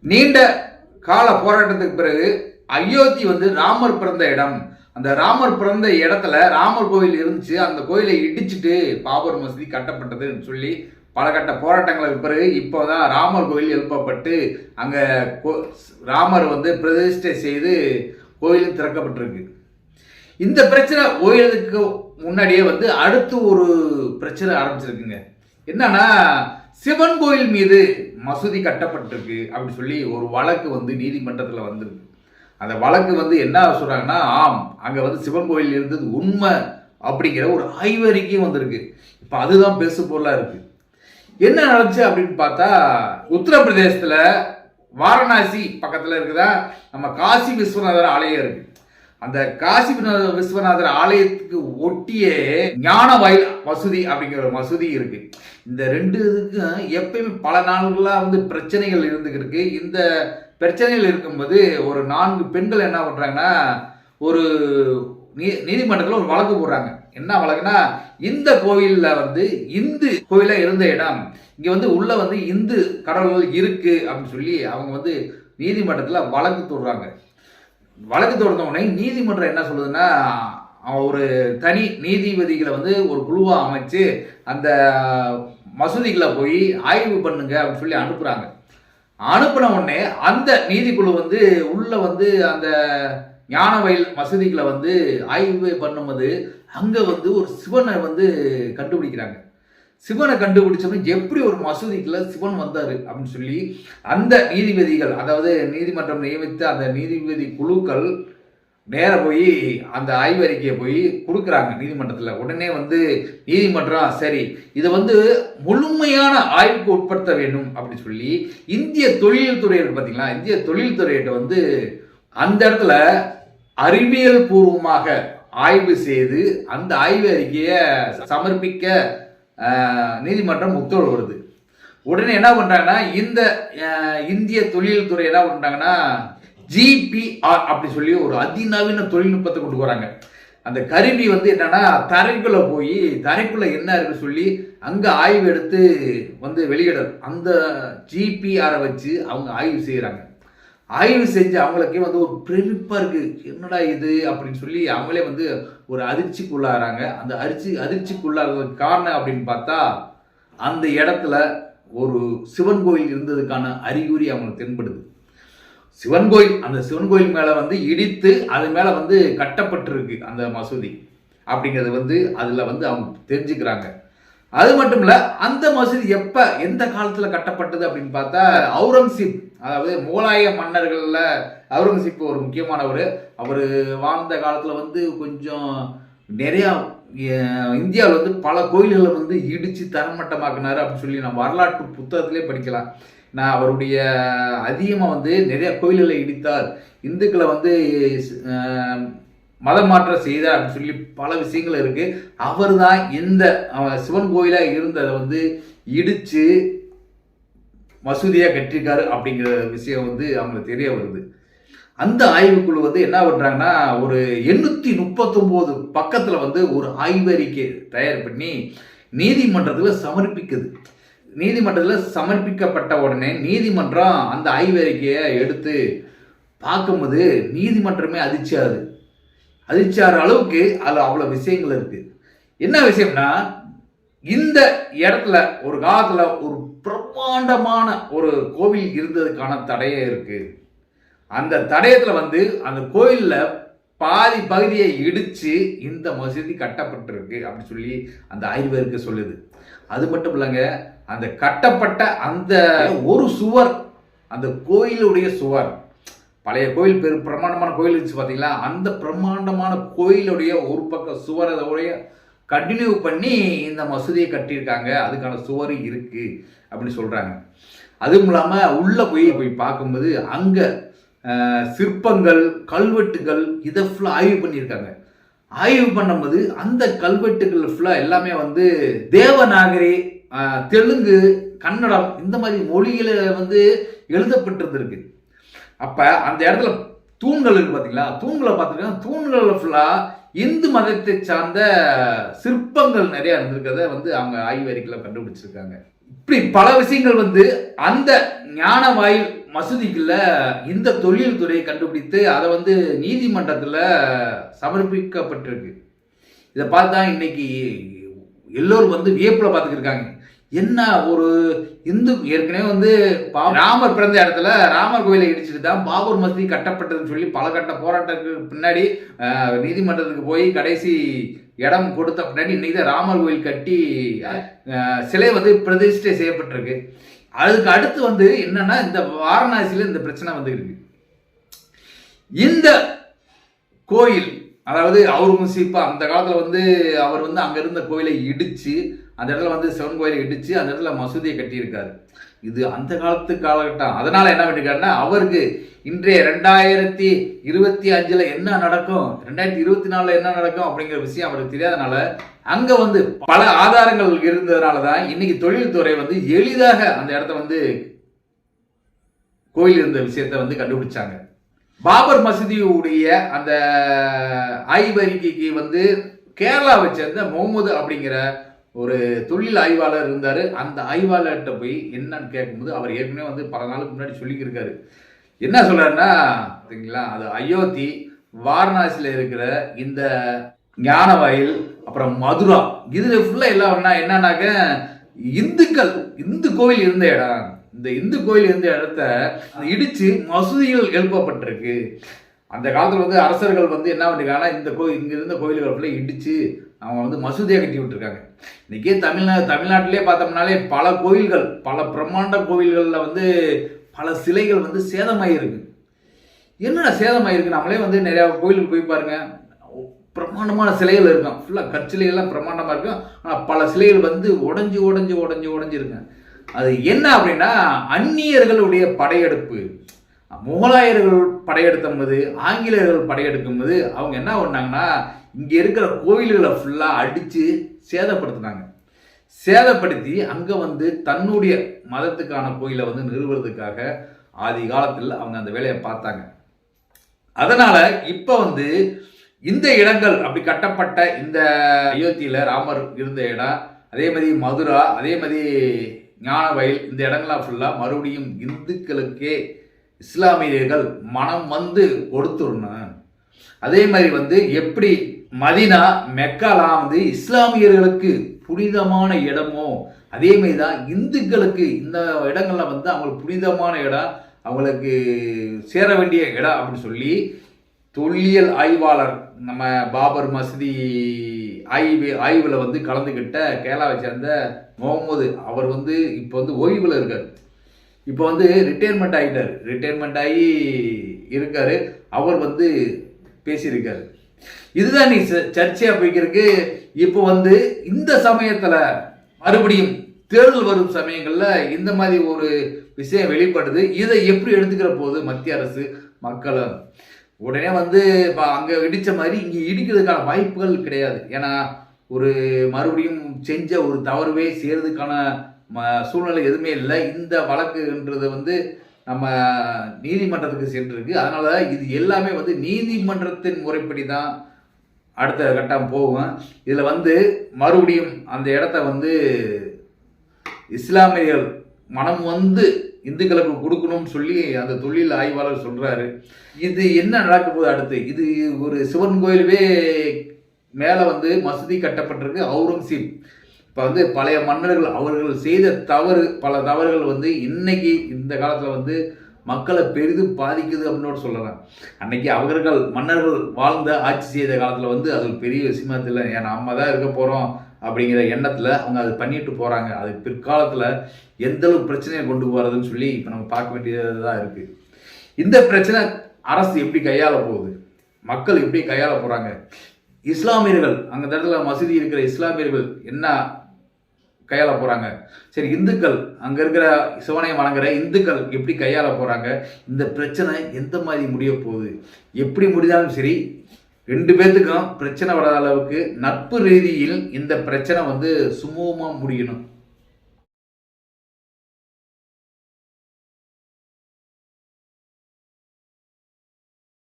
நீண்ட கால போராட்டத்துக்கு பிறகு அயோத்தி வந்து ராமர் பிறந்த இடம். அந்த ராமர் பிறந்த இடத்துல ராமர் கோயில் இருந்துச்சு. அந்த கோயிலை இடிச்சிட்டு பாபர் மசதி கட்டப்பட்டதுன்னு சொல்லி பல கட்ட போராட்டங்களுக்கு பிறகு இப்போ தான் ராமர் கோயில் எழுப்பப்பட்டு அங்கே கோ- ராமர் வந்து பிரதிஷ்டை செய்து கோயிலும் திறக்கப்பட்டிருக்கு. இந்த பிரச்சனை ஓய்வதுக்கு முன்னாடியே வந்து அடுத்து ஒரு பிரச்சனை ஆரம்பிச்சிருக்குங்க. என்னன்னா சிவன் கோயில் மீது மசூதி கட்டப்பட்டிருக்கு அப்படி சொல்லி ஒரு வழக்கு வந்து நீதிமன்றத்தில் வந்திருக்கு. அந்த வழக்கு வந்து என்ன சொல்கிறாங்கன்னா ஆம் அங்கே வந்து சிவன் கோயில் இருந்தது உண்மை அப்படிங்கிற ஒரு ஆய்வறிக்கையும் வந்திருக்கு. இப்போ அதுதான் பேசு பொருளாக இருக்கு. என்ன நடந்துச்சு அப்படின்னு பார்த்தா உத்தரப்பிரதேசத்தில் வாரணாசி பக்கத்தில் இருக்குதா நம்ம காசி விஸ்வநாதர் ஆலயம் இருக்குது அந்த காசி விஸ்வநாதர் ஆலயத்துக்கு ஒட்டிய ஞான வயல் மசூதி அப்படிங்கிற ஒரு மசூதி இருக்கு. இந்த ரெண்டு இதுக்கும் எப்பயுமே பல நாள்களாக வந்து பிரச்சனைகள் இருந்துகிட்டு இருக்கு. இந்த பிரச்சனைகள் இருக்கும்போது ஒரு நான்கு பெண்கள் என்ன பண்ணுறாங்கன்னா ஒரு நீ நீதிமன்றத்தில் ஒரு வழக்கு போடுறாங்க. என்ன வழக்குனா இந்த கோவிலில் வந்து இந்து கோவிலாக இருந்த இடம். இங்கே வந்து உள்ள வந்து இந்து கடவுள்கள் இருக்கு அப்படின்னு சொல்லி அவங்க வந்து நீதிமன்றத்தில் வழக்கு தொடுறாங்க. வழக்கு தொடர்ந்த உடனே நீதிமன்றம் என்ன சொல்லுதுன்னா ஒரு தனி நீதிபதிகளை வந்து ஒரு குழுவாக அமைச்சு அந்த மசூதிகளை போய் ஆய்வு பண்ணுங்க அப்படின்னு சொல்லி அனுப்புறாங்க. அனுப்பின உடனே அந்த நீதிக்குழு வந்து உள்ள வந்து அந்த ஞான வயல் மசூதிகளை வந்து ஆய்வு பண்ணும்போது அங்க வந்து ஒரு சிவனை வந்து கண்டுபிடிக்கிறாங்க. சிவனை கண்டுபிடிச்சவன் எப்படி ஒரு மசூதிக்குள்ள சிவன் வந்தாரு அப்படின்னு சொல்லி அந்த நீதிபதிகள் அதாவது நீதிமன்றம் நியமித்த அந்த நீதிபதி குழுக்கள் நேராக போய் அந்த ஆய்வறிக்கையை போய் கொடுக்குறாங்க நீதிமன்றத்தில். உடனே வந்து நீதிமன்றம் சரி இதை வந்து முழுமையான ஆய்வுக்கு உட்படுத்த வேண்டும் அப்படின்னு சொல்லி இந்திய தொழில்துறை பார்த்தீங்களா இந்திய தொழில்துறையிட்ட வந்து அந்த இடத்துல அறிவியல் பூர்வமாக ஆய்வு செய்து அந்த ஆய்வு அறிக்கையை சமர்ப்பிக்க நீதிமன்றம் உத்தரவு வருது. உடனே என்ன பண்ணுறாங்கன்னா இந்த இந்திய தொழில்துறை என்ன பண்ணுறாங்கன்னா ஜிபிஆர் அப்படி சொல்லி ஒரு அதிநவீன தொழில்நுட்பத்தை கொண்டு வராங்க அந்த கருவி வந்து என்னன்னா தரைக்குள்ள போய் தரைக்குள்ள என்ன இருக்கு சொல்லி அங்க ஆய்வு எடுத்து வந்து வெளியிடல் அந்த ஜிபிஆரை வச்சு அவங்க ஆய்வு செய்யறாங்க. ஆய்வு செஞ்சு அவங்களுக்கே வந்து ஒரு பிரமிப்பாக இருக்குது என்னடா இது? அப்படின்னு சொல்லி அவங்களே வந்து ஒரு அதிர்ச்சிக்குள்ளாகிறாங்க. அந்த அரிச்சி அதிர்ச்சிக்குள்ளாகிறதுக்கு காரணம் அப்படின்னு பார்த்தா அந்த இடத்துல ஒரு சிவன் கோயில் இருந்ததுக்கான அறிகுறி அவங்களுக்கு தென்படுது. சிவன் கோயில் அந்த சிவன் கோயில் மேலே வந்து இடித்து அது மேலே வந்து கட்டப்பட்டிருக்கு அந்த மசூதி. அப்படிங்கிறது வந்து அதில் வந்து அவங்க தெரிஞ்சுக்கிறாங்க. அது மட்டும் இல்ல அந்த மசூதி எப்ப எந்த காலத்துல கட்டப்பட்டது அப்படின்னு பார்த்தா அவுரங்கசீப் அதாவது முகலாய மன்னர்கள்ல அவுரங்கசீப் ஒரு முக்கியமானவர். அவர் வாழ்ந்த காலத்துல வந்து கொஞ்சம் நிறையா இந்தியாவில் வந்து பல கோயில்களை வந்து இடிச்சு தரமட்டமாக்குனாரு அப்படின்னு சொல்லி நம்ம வரலாற்று புத்தகத்திலே படிக்கலாம். நான் அவருடைய அதிகமாக வந்து நிறைய கோயில்களை இடித்தார். இந்துக்களை வந்து மதம் மாற்றம் செய்தார் அப்படின்னு சொல்லி பல விஷயங்கள் இருக்கு. அவர் தான் இந்த சிவன் கோயிலா இருந்ததை வந்து இடிச்சு மசூதியா கட்டியிருக்காரு அப்படிங்கிற விஷயம் வந்து அவங்களுக்கு தெரிய வருது. அந்த ஆய்வுக்குழு வந்து என்ன பண்ணுறாங்கன்னா ஒரு எண்ணூற்றி முப்பத்தொம்போது பக்கத்தில் வந்து ஒரு ஆய்வறிக்கை தயார் பண்ணி நீதிமன்றத்தில் சமர்ப்பிக்குது. நீதிமன்றத்தில் சமர்ப்பிக்கப்பட்ட உடனே நீதிமன்றம் அந்த ஆய்வறிக்கையை எடுத்து பார்க்கும்போது நீதிமன்றமே அதிர்ச்சியாகுது. அதிர்ச்சியாகிற அளவுக்கு அதில் அவ்வளோ விஷயங்கள் இருக்கு என்ன விஷயம்னா இந்த இடத்துல ஒரு காலத்தில் ஒரு பிரம்மாண்டமான ஒரு கோவில் இருந்ததுக்கான தடையே இருக்கு. அந்த தடயத்தில் வந்து அந்த கோயிலில் பாதி பகுதியை இடித்து இந்த மசூதி கட்டப்பட்டிருக்கு அப்படின்னு சொல்லி அந்த ஆய்வருக்கு சொல்லுது. அது மட்டும் இல்லைங்க அந்த கட்டப்பட்ட அந்த ஒரு சுவர் அந்த கோயிலுடைய சுவர் பழைய கோயில் பெரு பிரம்மாண்டமான கோயில் இருந்துச்சு பார்த்தீங்களா அந்த பிரம்மாண்டமான கோயிலுடைய ஒரு பக்கம் சுவரதோடைய கண்டினியூ பண்ணி இந்த மசூதியை கட்டியிருக்காங்க. அதுக்கான சுவர் இருக்கு அப்படின்னு சொல்றாங்க. அதுவும் இல்லாமல் உள்ள போய் போய் பார்க்கும்போது அங்க சிற்பங்கள் கல்வெட்டுகள் இதை ஃபுல்லாக ஆய்வு பண்ணியிருக்காங்க. ஆய்வு பண்ணும்போது அந்த கல்வெட்டுகள் ஃபுல்லாக எல்லாமே வந்து தேவநாகரி தெலுங்கு கன்னடம் இந்த மாதிரி மொழிகளை வந்து எழுதப்பட்டிருந்திருக்கு. அப்போ அந்த இடத்துல தூண்கள் இருக்கு பார்த்தீங்களா தூண்களை பார்த்துருக்கோம் தூண்களில் ஃபுல்லாக இந்து மதத்தை சார்ந்த சிற்பங்கள் நிறைய இருந்திருக்கிறத வந்து அவங்க ஆய்வறிக்கையில் கண்டுபிடிச்சிருக்காங்க. இப்படி பல விஷயங்கள் வந்து அந்த ஞான வாயில் மசூதிக்குள்ள இந்த தொழில்துறையை கண்டுபிடித்து அதை வந்து நீதிமன்றத்தில் சமர்ப்பிக்கப்பட்டிருக்கு. இதை பார்த்தா இன்னைக்கு எல்லோரும் வந்து வியப்பில் பார்த்துக்கிருக்காங்க என்ன ஒரு இந்து ஏற்கனவே வந்து பா- ராமர் பிறந்த இடத்துல ராமர் கோயிலை இடிச்சிட்டு தான் பாபர் மசதி கட்டப்பட்டதுன்னு சொல்லி பல கட்ட போராட்டத்துக்கு பின்னாடி நீதிமன்றத்துக்கு போய் கடைசி இடம் கொடுத்த பின்னாடி இன்னைக்கு தான் ராமர் கோயில் கட்டி சிலை வந்து பிரதிஷ்டை செய்யப்பட்டிருக்கு. அதுக்கு அடுத்து வந்து என்னன்னா இந்த வாரணாசியில் இந்த பிரச்சனை வந்துருக்கு இந்த கோயில் அதாவது அவுரங்கசீப் அந்த காலத்தில் வந்து அவர் வந்து அங்கே இருந்த கோயிலை இடித்து அந்த இடத்துல வந்து சிவன் கோயில் இடித்து அந்த இடத்துல மசூதியை கட்டியிருக்காரு. இது அந்த காலத்து காலகட்டம். அதனால் என்ன பண்ணிருக்காருன்னா அவருக்கு இன்றைய ரெண்டாயிரத்தி இருபத்தி அஞ்சில் என்ன நடக்கும் ரெண்டாயிரத்தி இருபத்தி நாலில் என்ன நடக்கும் அப்படிங்கிற விஷயம் அவருக்கு தெரியாதனால அங்கே வந்து பல ஆதாரங்கள் இருந்ததுனால தான் இன்னைக்கு தொழில்துறை வந்து எளிதாக அந்த இடத்த வந்து கோயில் இருந்த விஷயத்தை வந்து கண்டுபிடிச்சாங்க. பாபர் மசூதியுடைய அந்த ஆய்வறிக்கைக்கு வந்து கேரளாவை சேர்ந்த முகமது அப்படிங்கிற ஒரு தொழில் ஆய்வாளர் இருந்தார். அந்த ஆய்வாளர்கிட்ட போய் என்னன்னு கேட்கும்போது அவர் ஏற்கனவே வந்து பல நாளுக்கு முன்னாடி சொல்லிக்கிருக்காரு. என்ன சொல்கிறாருன்னா சரிங்களா அது அயோத்தி வாரணாசியில் இருக்கிற இந்த ஞானவயல் அப்புறம் மதுரா. இதில் ஃபுல்லாக எல்லாம் என்னன்னாக்க இந்துக்கள் இந்து கோயில் இருந்த இடம். இந்த இந்து கோயில் இருந்த இடத்த இடித்து மசூதிகள் எழுப்பப்பட்டிருக்கு. அந்த காலத்தில் வந்து அரசர்கள் வந்து என்ன பண்ணிருக்காங்கன்னா இந்த கோயில் இங்கே இருந்த கோயில்கள் ஃபுல்லாக இடித்து அவங்க வந்து மசூதியை கட்டி விட்டுருக்காங்க. இன்றைக்கே தமிழ்நாடு தமிழ்நாட்டிலே பார்த்தோம்னாலே பல கோயில்கள் பல பிரம்மாண்ட கோயில்களில் வந்து பல சிலைகள் வந்து சேதமாயிருக்கு. என்னடா சேதமாயிருக்கு? நம்மளே வந்து நிறையா கோயிலுக்கு போய் பாருங்க. பிரம்மாண்டமான சிலைகள் இருக்கும். ஃபுல்லாக கற்சிலைகள்லாம் பிரம்மாண்டமாக இருக்கும். ஆனால் பல சிலைகள் வந்து உடஞ்சி உடஞ்சி உடஞ்சி உடஞ்சிருங்க. அது என்ன அப்படின்னா அந்நியர்களுடைய படையெடுப்பு. முகலாயர்கள் படையெடுத்தும் போது ஆங்கிலேயர்கள் படையெடுக்கும் போது அவங்க என்ன பண்ணாங்கன்னா இங்கே இருக்கிற கோயில்களை ஃபுல்லாக அடித்து சேதப்படுத்தினாங்க. சேதப்படுத்தி அங்கே வந்து தன்னுடைய மதத்துக்கான கோயிலை வந்து நிறுவுறதுக்காக ஆதி காலத்தில் அவங்க அந்த வேலையை பார்த்தாங்க. அதனால் இப்போ வந்து இந்த இடங்கள் அப்படி கட்டப்பட்ட இந்த அயோத்தியில் ராமர் இருந்த இடம் அதே மாதிரி மதுரா அதே மாதிரி ஞானவயல் இந்த இடங்கள்லாம் ஃபுல்லாக மறுபடியும் இந்துக்களுக்கே இஸ்லாமியர்கள் மனம் வந்து கொடுத்துடணும். அதே மாதிரி வந்து எப்படி மதினா மெக்காலாம் வந்து இஸ்லாமியர்களுக்கு புனிதமான இடமோ அதே மாதிரி தான் இந்துக்களுக்கு இந்த இடங்கள்ல வந்து அவங்களுக்கு புனிதமான இடம் அவங்களுக்கு சேர வேண்டிய இடம் அப்படின்னு சொல்லி தொல்லியல் ஆய்வாளர் நம்ம பாபர் மசூதி ஆய்வு ஆய்வில் வந்து கலந்துக்கிட்ட கேரளாவை சேர்ந்த முகமது அவர் வந்து இப்போ வந்து ஓய்வில் இருக்கார். இப்போ வந்து ரிட்டையர்மெண்ட் ஆகிட்டார் ரிட்டையர்மெண்ட் ஆகி இருக்காரு. அவர் வந்து பேசியிருக்காரு. இதுதான் நீ ச- சர்ச்சையா போய்க்கிறதுக்கு இப்போ வந்து இந்த சமயத்துல மறுபடியும் தேர்தல் வரும் சமயங்கள்ல இந்த மாதிரி ஒரு விஷயம் வெளிப்படுது. இதை எப்படி எடுத்துக்கிற போது மத்திய அரசு மக்களும் உடனே வந்து இப்போ அங்கே இடித்த மாதிரி இங்கே இடிக்கிறதுக்கான வாய்ப்புகள் கிடையாது. ஏன்னா ஒரு மறுபடியும் செஞ்ச ஒரு தவறுவே செய்கிறதுக்கான சூழ்நிலை எதுவுமே இல்லை. இந்த வழக்குன்றது வந்து நம்ம நீதிமன்றத்துக்கு சென்றிருக்கு. அதனால இது எல்லாமே வந்து நீதிமன்றத்தின் முறைப்படி தான் அடுத்த கட்டம் போகும். இதில் வந்து மறுபடியும் அந்த இடத்த வந்து இஸ்லாமியர்கள் மனம் வந்து இந்துக்களுக்கு கொடுக்கணும்னு சொல்லி அந்த தொழில் ஆய்வாளர் சொல்கிறாரு இது என்ன நடக்க போகுது அடுத்து? இது ஒரு சிவன் கோயிலுவே மேலே வந்து மசூதி கட்டப்பட்டிருக்கு. அவுரங்கசீப் இப்போ வந்து பழைய மன்னர்கள் அவர்கள் செய்த தவறு பல தவறுகள் வந்து இன்னைக்கு இந்த காலத்தில் வந்து மக்களை பெரிதும் பாதிக்குது அப்படின்னு சொல்லலாம். அன்னைக்கு அவர்கள் மன்னர்கள் வாழ்ந்த ஆட்சி செய்த காலத்தில் வந்து அது பெரிய விஷயமா தெரியல. ஏன்னா நம்ம தான் இருக்க போகிறோம் அப்படிங்கிற எண்ணத்தில் அவங்க அது பண்ணிட்டு போகிறாங்க அது பிற்காலத்தில் எந்த அளவு பிரச்சனையை கொண்டு போகிறதுன்னு சொல்லி இப்போ நம்ம பார்க்க வேண்டியதாக தான் இருக்குது இந்த பிரச்சனை அரசு எப்படி கையாள போகுது? மக்கள் எப்படி கையாள போகிறாங்க இஸ்லாமியர்கள் அந்த இடத்துல மசூதி இருக்கிற இஸ்லாமியர்கள் என்ன கையாள போகிறாங்க சரி இந்துக்கள் அங்கே இருக்கிற சிவனை வணங்குற இந்துக்கள் எப்படி கையாள போகிறாங்க இந்த பிரச்சனை எந்த மாதிரி முடிய போகுது? எப்படி முடிந்தாலும் சரி ரெண்டு பேர்த்துக்கும் பிரச்சனை வராத அளவுக்கு நட்பு ரீதியில் இந்த பிரச்சனை வந்து சுமூகமாக முடியணும்.